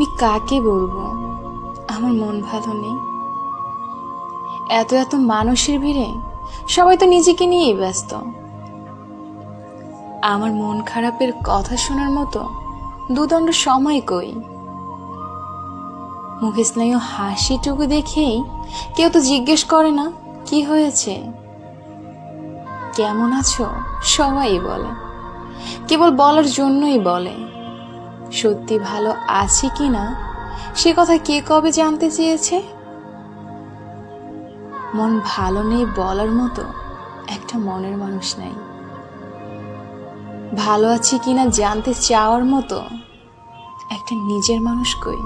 আমি কাকে বলব? আমার মন ভালো নেই। এত এত মানুষের ভিড়ে সবাই তো নিজেকে নিয়েই ব্যস্ত। আমার মন খারাপের কথা শোনার মতো দুদণ্ড সময় কই? মুখে স্নায়ু হাসিটুকু দেখেই কেউ তো জিজ্ঞেস করে না, কি হয়েছে? কেমন আছো? সবাই বলে। কেবল বলার জন্যই বলে। সত্যি ভালো আছি কি না? সে কথা কে কবে জানতে চেয়েছে? মন ভালো নেই বলার মতো একটা মনের মানুষ নাই। ভালো আছি কিনা জানতে চাওয়ার মতো একটা নিজের মানুষ কই?